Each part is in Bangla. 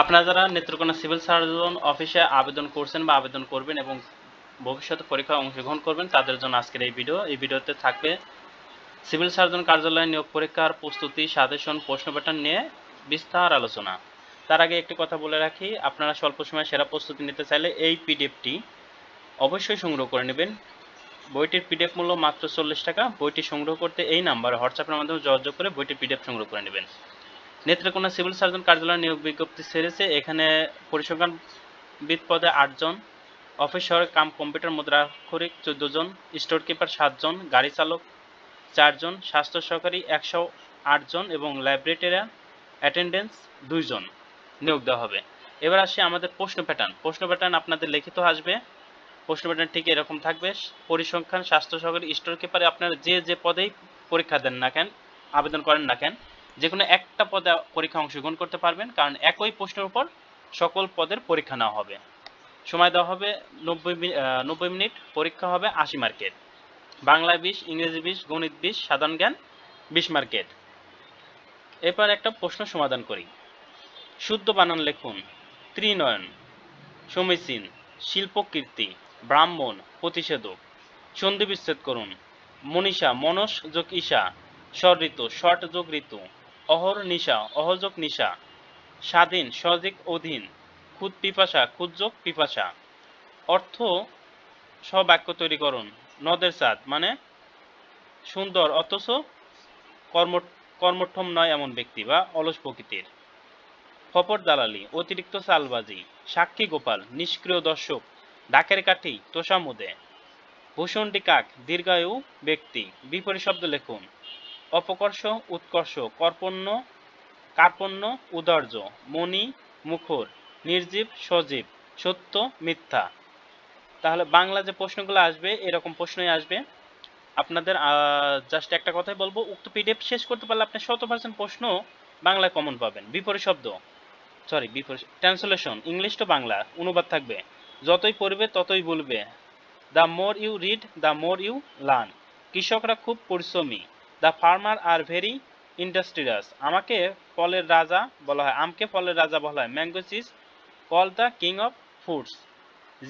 আপনারা যারা নেত্রকোনা সিভিল সার্জন অফিসে আবেদন করছেন বা আবেদন করবেন এবং ভবিষ্যতে পরীক্ষায় অংশগ্রহণ করবেন, তাদের জন্য আজকের এই ভিডিও। এই ভিডিওতে থাকবে সিভিল সার্জন কার্যালয়ে নিয়োগ পরীক্ষার প্রস্তুতি, সাজেশন, প্রশ্ন প্যাটার্ন নিয়ে বিস্তার আলোচনা। তার আগে একটি কথা বলে রাখি, আপনারা স্বল্প সময়ে সেরা প্রস্তুতি নিতে চাইলে এই পিডিএফটি অবশ্যই সংগ্রহ করে নেবেন। বইটির পিডিএফ মূল্য মাত্র চল্লিশ টাকা। বইটি সংগ্রহ করতে এই নাম্বারে হোয়াটসঅ্যাপের মাধ্যমে যোগাযোগ করে বইটির পিডিএফ সংগ্রহ করে নেবেন। নেত্রকোনা সিভিল সার্জন কার্যালয় নিয়োগ বিজ্ঞপ্তি ছেড়েছে। এখানে পরিসংখ্যানবিদ পদে আটজন অফিস কাম কম্পিউটার মুদ্রাক্ষরিক চোদ্দ জন স্টোর কিপার সাতজন গাড়ি চালক চারজন স্বাস্থ্য সহকারী একশো আটজন এবং লাইব্রেরিয়ান অ্যাটেন্ডেন্স দুইজন নিয়োগ দেওয়া হবে। এবার আসি আমাদের প্রশ্ন প্যাটার্ন। প্রশ্ন প্যাটার্ন আপনাদের লিখিত আসবে। প্রশ্ন প্যাটার্ন ঠিক এরকম থাকবে, পরিসংখ্যান, স্বাস্থ্য সহকারী স্টোর কিপারে আপনারা যে যে পদেই পরীক্ষা দেন না কেন, আবেদন করেন না কেন যে কোনো একটা পদে পরীক্ষা অংশগ্রহণ করতে পারবেন, কারণ একই প্রশ্নের উপর সকল পদের পরীক্ষা নেওয়া হবে। সময় দেওয়া হবে নব্বই নব্বই মিনিট, পরীক্ষা হবে আশি মার্কেট বাংলা বিশ, ইংরেজি বিশ, গণিত বিশ, সাধারণ জ্ঞান বিশ মার্কেট এরপর একটা প্রশ্ন সমাধান করি। শুদ্ধ বানান লেখুন, ত্রিনয়ন, সমীচীন শিল্পকীর্তি ব্রাহ্মণ, প্রতিষেধক। সন্ধি বিচ্ছেদ করুন, মনীষা, মনস যোগ ঈশা, স্বর ঋতু, শট যোগ ঋতু। অহর নিশা অহযোগ নিশা, স্বাধীন সদিক অধীন, খুদ পিপাসা খুদ পিপাসা। অর্থ সবাক্য তৈরি করুন, নদের চাঁদ মানে সুন্দর, অথচ কর্ম কর্মক্ষম নয় এমন ব্যক্তি বা অলস প্রকৃতির। ফপর দালালি, অতিরিক্ত চালবাজি, সাক্ষী গোপাল, নিষ্ক্রিয় দর্শক, ডাকের কাঠি, তোষামুদে। ভূষণটি কাক, দীর্ঘায়ু ব্যক্তি, বিপরীত শব্দ লিখুন। অপকর্ষ, উৎকর্ষ, কর্পণ্য, কার্পণ্য, উদার্য, মণি, মুখর, নির্জীব, সজীব, সত্য, মিথ্যা। তাহলে বাংলা যে প্রশ্নগুলো আসবে, এরকম প্রশ্নই আসবে। আপনাদের জাস্ট একটা কথাই বলব, উক্ত পিডিএফ শেষ করতে পারলে আপনি শত পার্সেন্ট প্রশ্ন বাংলায় কমন পাবেন। বিপরীত শব্দ। সরি বিপরীত ট্রান্সলেশন ইংলিশ টু বাংলা, অনুবাদ থাকবে। যতই পড়বে, ততই বলবে। The more you read the more you learn কৃষকরা খুব পরিশ্রমী। The farmer are very industrious. আমাকে ফলের রাজা বলা হয়। আমকে ফলের রাজা বলা হয়। Mango is call the king of foods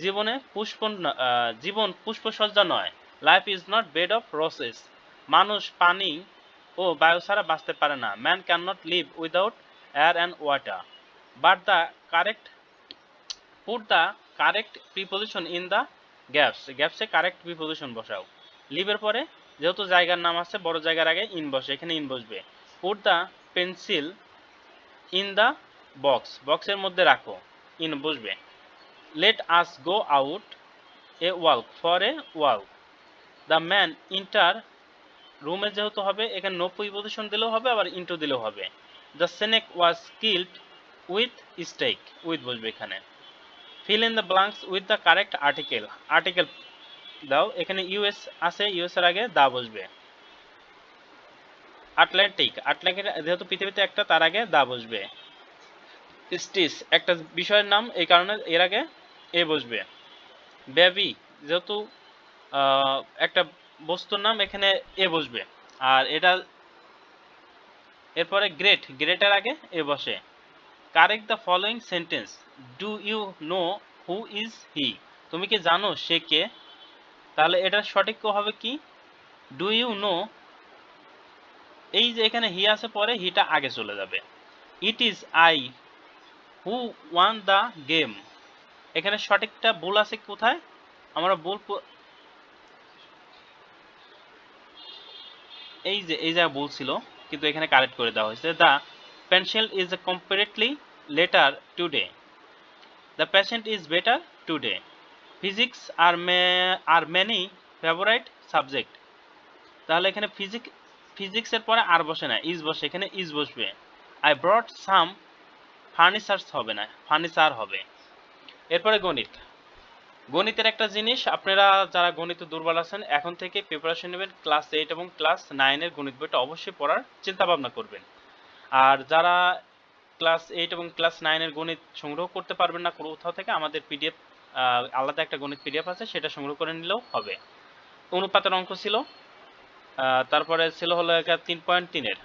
জীবনে পুষ্প জীবন পুষ্পসজ্জা নয়। Life is not bed of roses মানুষ পানি ও বায়ু ছাড়া বাঁচতে পারে না। Man cannot live without air and water but the correct put the correct preposition in the gaps গ্যাপসে correct preposition বসাও। লিভের পরে যেহেতু জায়গার নাম আছে, বড় জায়গার আগে ইন বসে, এখানে ইন বসবে। Put the pencil in the box বক্সের মধ্যে রাখো ইন বসবে। Let us go out a work for a work the man enter রুমে যেহেতু হবে, এখানে নো প্রিপোজিশন দিলেও হবে, আবার ইন্টু দিলেও হবে। The snake was killed with stake with বসবে এখানে। Fill in the blanks with the correct article article দাও, এখানে ইউএস আছে ইউএস এর আগে দা বসবে। আটলান্টিক আটলান্টিক যেহেতু পৃথিবীতে একটা, তার আগে দা বসবে। স্টিস, একটা বিষয়ের নাম, এই কারণে এর আগে এ বসবে। বেবি যেহেতু একটা বস্তুর নাম, এখানে এ বসবে। আর এটা, এরপরে গ্রেট, গ্রেটের আগে এ বসে। Correct the following sentence, do you know who is he? তুমি কি জানো সে কে? তাহলে এটার সঠিক হবে কি? ডু ইউ নো এই যে এখানে হি আছে পরে হিটা আগে চলে যাবে। It is I who won the game এখানে সঠিকটা ভুল আছে কোথায়? আমরা ভুল এই যে, এই জায়গায় ভুল ছিল, কিন্তু এখানে কারেক্ট করে দেওয়া হয়েছে। The pencil is a comparatively later today the patient is better today physics are are many favourite subject তাহলে এখানে ফিজিক ফিজিক্সের পরে আর বসে না ইজ বসে, এখানে ইজ বসবে। আই ব্রট সাম ফার্নিচার্স হবে না ফার্নিচার হবে। এরপরে গণিত। গণিতের একটা জিনিস, আপনারা যারা গণিত দুর্বল আছেন, এখন থেকে প্রিপারেশন নেবেন ক্লাস এইট এবং ক্লাস নাইনের গণিত বইটা অবশ্যই পড়ার চিন্তা ভাবনা করবেন। আর যারা ক্লাস এইট এবং ক্লাস নাইনের গণিত সংগ্রহ করতে পারবেন না কোথাও থেকে, আমাদের পিডিএফ আলাদা একটা গণিত পিডিএফ আছে, সেটা সংগ্রহ করে নিলেও হবে। অনুপাতের অঙ্ক ছিল তারপরে ছিল হলো গা তিন পয়েন্ট তিনের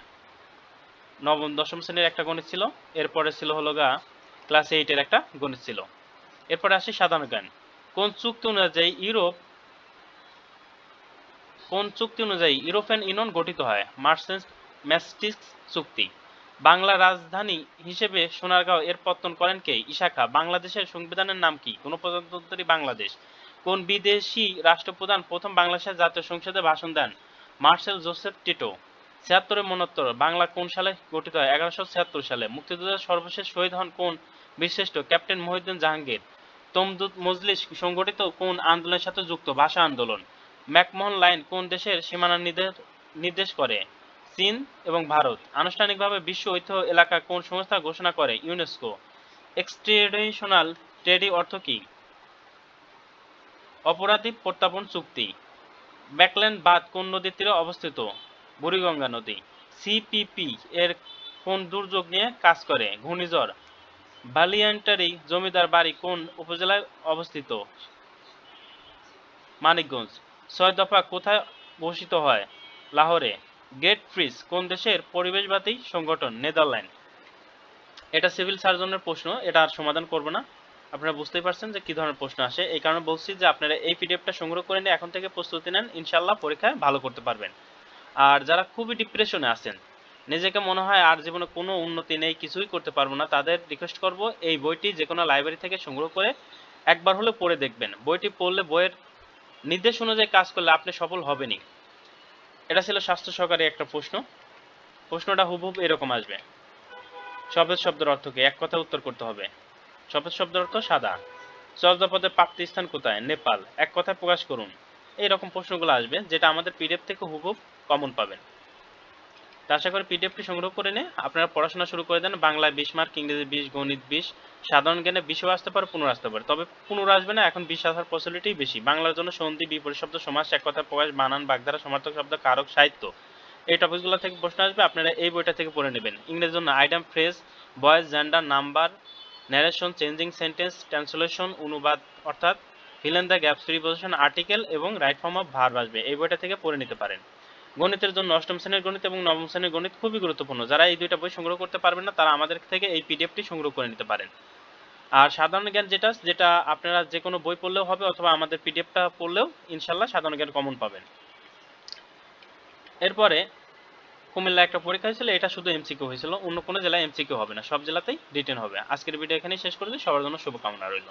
নবম, দশম শ্রেণির একটা গণিত ছিল, এরপরে ছিল হলো গা ক্লাস এইটের একটা গণিত ছিল। এরপরে আসি সাধারণ জ্ঞান। কোন চুক্তি অনুযায়ী ইউরোপ, কোন চুক্তি অনুযায়ী ইউরোপিয়ান ইউনিয়ন গঠিত হয়? মার্সেন্স ম্যাস্টিক্স চুক্তি। বাংলা রাজধানী হিসেবে সোনারগাঁও এর পত্তন করেন কে? ইশাখা। বাংলাদেশের সংবিধানের নাম কি? কোন গণপ্রজাতন্ত্রী বাংলাদেশ। কোন বিদেশি রাষ্ট্রপ্রধান প্রথম বাংলাদেশের জাতীয় সংসদে ভাষণ দেন? Marshal Joseph Tito. ছিয়াত্তরের মনোত্তর বাংলা কোন সালে গঠিত হয়? এগারোশো ছিয়াত্তর সালে। মুক্তিযুদ্ধের সর্বশেষ শহীদ হন কোন বীরশ্রেষ্ঠ ক্যাপ্টেন মহিউদ্দিন জাহাঙ্গীর? তমদুত মজলিস সংগঠিত কোন আন্দোলনের সাথে যুক্ত? ভাষা আন্দোলন। ম্যাকমোহন লাইন কোন দেশের সীমানা নির্দেশ করে? চীন এবং ভারত। আনুষ্ঠানিকভাবে বিশ্ব ঐতিহ্য এলাকা কোন সংস্থা ঘোষণা করে? ইউনেস্কো। এক্সট্রেডিশনাল ট্রেডি অর্থ কি? অপরাধী প্রত্যাপন চুক্তি। ব্যাকল্যান্ড বাঁধ কোন নদীর তীরে অবস্থিত? বুড়িগঙ্গা নদী। সিপিপি এর কোন দুর্যোগ নিয়ে কাজ করে? ঘূর্ণিঝড়। বালিয়ান্টারি জমিদার বাড়ি কোন উপজেলায় অবস্থিত? মানিকগঞ্জ। ছয় দফা কোথায় ঘোষিত হয়? লাহোরে। গেট ফ্রিজ, কোন দেশের পরিবেশবাদী সংগঠন? নেদারল্যান্ড। এটা সিভিল সার্জনের প্রশ্ন, এটা আর সমাধান করব না। আপনারা বুঝতেই পারছেন যে কি ধরনের প্রশ্ন আসে। এই কারণে বলছি যে আপনারা এই পিডিএফটা সংগ্রহ করে নিয়ে এখন থেকে প্রস্তুতি নেন ইনশাল্লাহ পরীক্ষায় ভালো করতে পারবেন। আর যারা খুবই ডিপ্রেশনে আছেন, নিজেকে মনে হয় আর জীবনে কোনো উন্নতি নেই, কিছুই করতে পারব না, তাদের রিকোয়েস্ট করব এই বইটি যে কোনো লাইব্রেরি থেকে সংগ্রহ করে একবার হলে পড়ে দেখবেন। বইটি পড়লে বইয়ের নির্দেশ অনুযায়ী কাজ করলে আপনি সফল হবেনই। এটা ছিল স্বাস্থ্য সহকারী একটা প্রশ্ন। প্রশ্নটা হুবহুব এরকম আসবে। সবেদ শব্দের অর্থ কি? এক কথা উত্তর করতে হবে। সবেদ শব্দের অর্থ সাদা। চর্যাপদের প্রাপ্তি স্থান কোথায়? নেপাল। এক কথায় প্রকাশ করুন। এইরকম প্রশ্নগুলো আসবে যেটা আমাদের পিডিএফ থেকে হুবহুব কমন পাবেন। তা আশা করি পিডিএফটি সংগ্রহ করে নিয়ে আপনারা পড়াশোনা শুরু করে দেন। বাংলায় বিশ মার্ক, ইংরেজি বিশ, গণিত বিশ, সাধারণ জ্ঞানে বিশও আসতে পারে, পুনর আসতে পারে। তবে পুনর আসবে না, এখন বিশ আসার পসিবিলিটি বেশি। বাংলার জন্য সন্ধি, বিপরীত শব্দ, সমাস, এক কথা প্রকাশ, বানান, বাগধারা, সমার্থক শব্দ, কারক, সাহিত্য। এই টপিকগুলো থেকে প্রশ্ন আসবে, আপনারা এই বইটা থেকে পড়ে নেবেন। ইংরেজির জন্য item phrase voice gender number narration changing sentence translation অনুবাদ, অর্থাৎ fill in the gaps preposition article এবং রাইট ফর্ম অফ ভার্ব আসবে। এই বইটা থেকে পড়ে নিতে পারেন। গণিতের জন্য অষ্টম শ্রেণির গণিত এবং নবম শ্রেণির গণিত খুবই গুরুত্বপূর্ণ। যারা এই দুইটা বই সংগ্রহ করতে পারবেন না, তারা আমাদের থেকে এই পিডিএফটি সংগ্রহ করে নিতে পারেন। আর সাধারণ জ্ঞান যেটা যেটা আপনারা যে কোনো বই পড়লেও হবে অথবা আমাদের পিডিএফটা পড়লেও ইনশাল্লাহ সাধারণ জ্ঞান কমন পাবেন। এরপরে কুমিল্লা একটা পরীক্ষা হয়েছিল, এটা শুধু এমসিকিউ হয়েছিল, অন্য কোনো জেলায় এমসিকিউ হবে না, সব জেলাতেই রিটেন হবে। আজকের ভিডিও এখানেই শেষ করে দিই সবার জন্য শুভকামনা রইল।